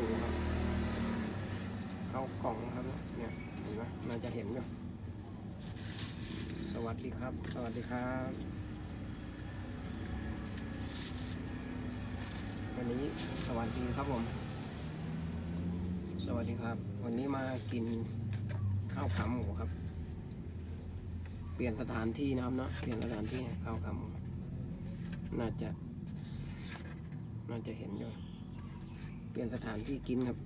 ข้าวขาหมูครับข้ากล่องนะครับเนี่ยเห็นไหมน่าจะเห็นอยู่สวัสดีครับ สวัสดีครับ วันนี้สวัสดีครับผม สวัสดีครับ วันนี้มากินข้าวขาหมูครับ เปลี่ยนสถานที่นะครับเนาะเปลี่ยนสถานที่ข้าวขาหมูน่าจะ น่าจะเห็นอยู่ เปลี่ยนสถานที่กินครับ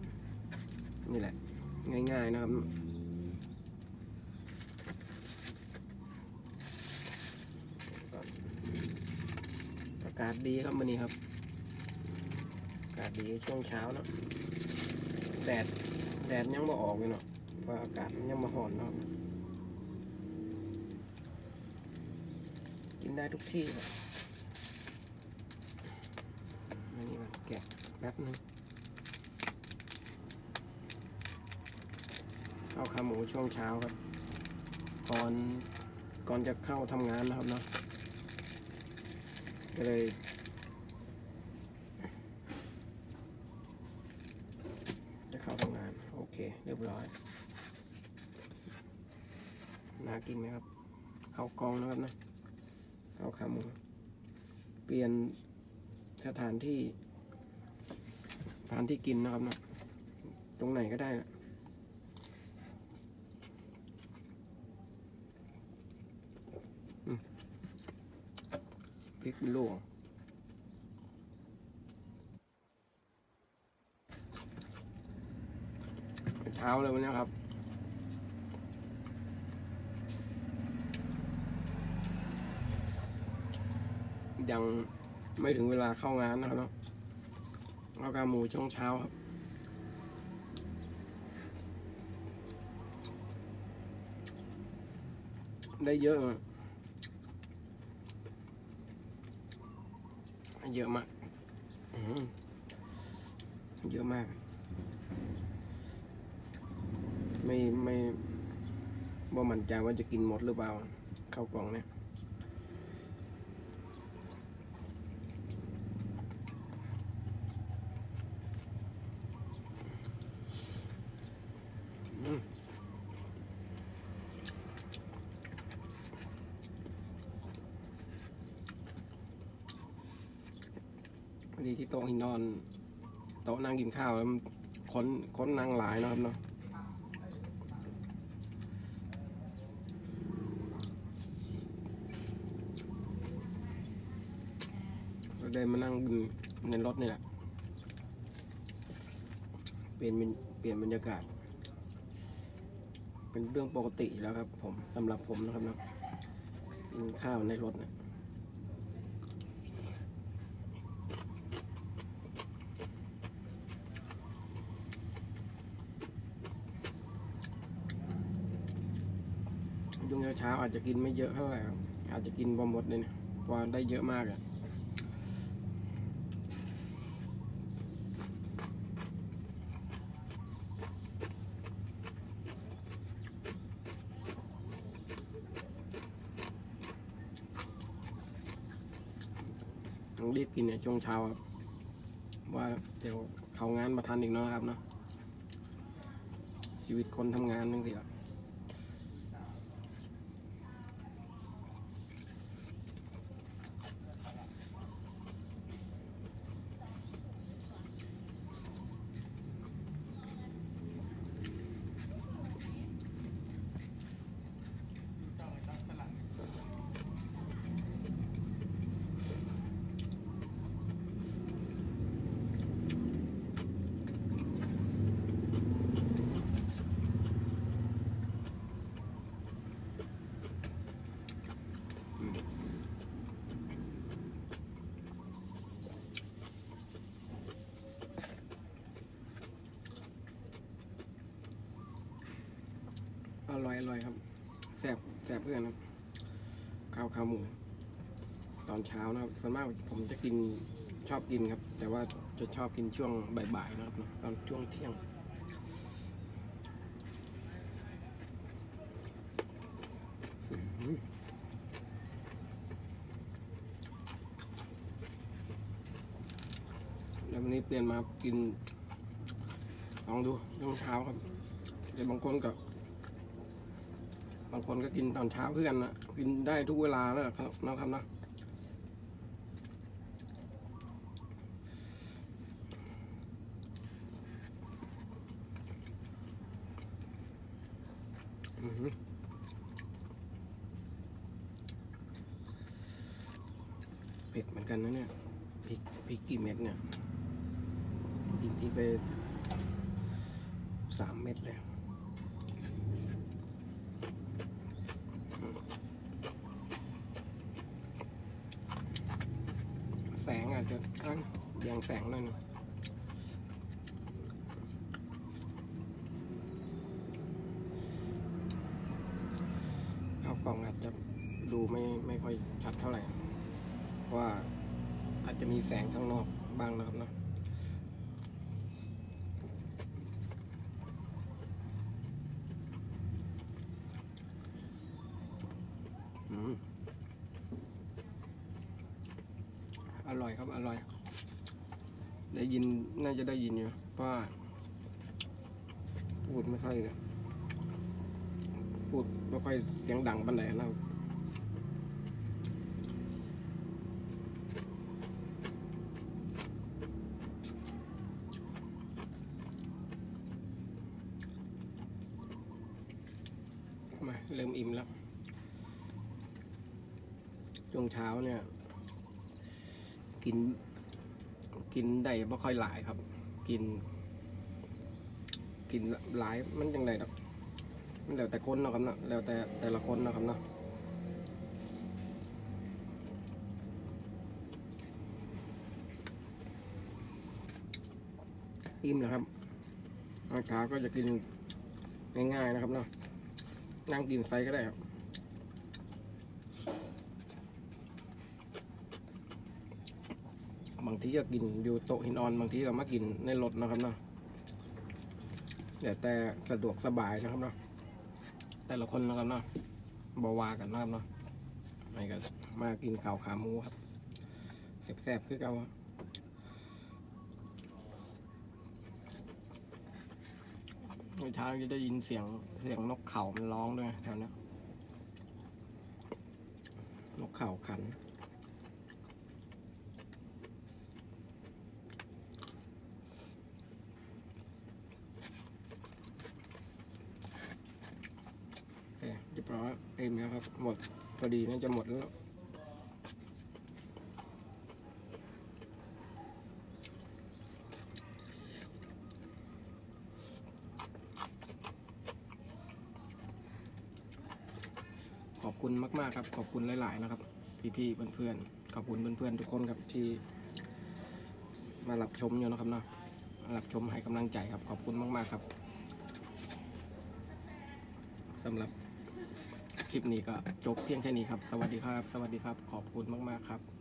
นี่แหละ ง่ายๆนะครับ อากาศดีครับวันนี้ครับ อากาศดีช่วงเช้าเนาะแดดแดดยังมาออกเลยเนาะเพราะอากาศมันยังมาห่อนเนาะกินได้ทุกที่ครับอันนี้ก่อนแกะแป๊บนึง ข้าวขาหมูช่วงเช้าครับ ก่อนก่อนจะเข้าทำงานนะครับเนาะก็เลยจะเข้าทำงาน โอเค เรียบร้อยน่ากินไหมครับ เข้ากองนะครับนะเข้าขาหมู เปลี่ยนสถานที่สถานที่กินนะครับนะตรงไหนก็ได้นะ พริกเป็นลูกเช้าเลยวันนี้ครับยังไม่ถึงเวลาเข้างานนะครับเนาะเอากาหมูช่วงเช้าครับ ได้เยอะอะ เยอะมากเยอะมาก ไม่ไม่ว่ามั่นใจว่าจะกินหมดหรือเปล่าข้าวกล่องเนี่ย ดีที่โต๊ะหินนอน โต๊ะนั่งกินข้าวแล้วมันคนคนนั่งหลายนะครับเนาะก็เดินมานั่งบนในรถนี่แหละ เปลี่ยนเป็นเปลี่ยนบรรยากาศ เป็นเรื่องปกติแล้วครับผมสำหรับผมนะครับเนาะกินข้าวในรถเนี่ ยยุ่งเช้าอาจจะกินไม่เยอะเท่าไหร่ครับอาจจะกินบอหมดเลยนี่ยเพราะว่าได้เยอะมากอะต้องรีบกินเนี่ยช่วงเช้าครับ ว่าเดี๋ยวเขางานมาทันอีกเนาะครับเนาะชีวิตคนทำงานนั่งสิละ อร่อยอร่อยครับแซ่บแซ่บเพื่อนครับข้าวขาหมู ตอนเช้านะครับส่วนมากผมจะกินชอบกินครับ แต่ว่าจะชอบกินช่วงบ่ายๆนะครับตอนช่วงเที่ยงแล้ววันนี้เปลี่ยนมากินลองดูช่วงเช้าครับเดี๋ยวบางคนก็บางคนก็กินตอนเช้าเพื่อนนะกินได้ทุกเวลาแล้วนะครับนะครับนะเผ็ดเหมือนกันนะเนี่ยพริกพริกกี่เม็ดเนี่ยกินพริกไปสามเม็ดเลย แสงอาจจะอะเบี่ ยังแสงหน่อยหนึงข้าวกล่องอาจจะดูไม่ไม่ค่อยชัดเท่าไหร่ เพราะว่าอาจจะมีแสงข้างนอกบ้างนะครับเนาะอร่อยครับ อร่อย ได้ยินน่าจะได้ยินอยู่เพราะว่าพูดไม่ค่อยพูดไม่ค่อยเสียงดังปันไหนนะครับมาเริ่มอิ่มแล้วช่วงเช้าเนี่ย กิน กินได้ไม่ค่อยหลายครับ กิน กินหลายมันยังไงดอกมันแล้วแต่คนเนาะครับเนาะแล้วแต่แต่ละคนเนาะครับเนาะอิ่มนะครับอาเช้าก็จะกินง่ายๆนะครับเนาะนั่งกินไซก็ได้ครับ บางทีก็กินอยู่โต๊ะหินอ่อน บางทีก็มากินในรถนะครับเนาะแต่แต่สะดวกสบายนะครับเนาะแต่ละคนนะครับเนาะบาวากันนะครับเนาะไม่ก็มากินข้าวขาหมูครับแซ่บๆคือเก่าเมื่อเช้าจะได้ยินเสียงเสียงนกเขามันร้องด้วยแถวนี้นกเขาขัน โอเคเรียบร้อยเต็มแล้วครับ หมดพอดีน่าจะหมดแล้วขอบคุณมาก ๆ ครับ ขอบคุณหลาย ๆ นะครับ พี่ๆเพื่อนๆขอบคุณเพื่อนๆทุกคนครับที่มารับชมอยู่นะครับเนาะมารับชมให้กำลังใจครับ ขอบคุณมาก ๆ ครับสำหรับ ลิปนี้ก็จบเพียงแค่นี้ครับ สวัสดีครับ สวัสดีครับ ขอบคุณมาก ๆ ครับ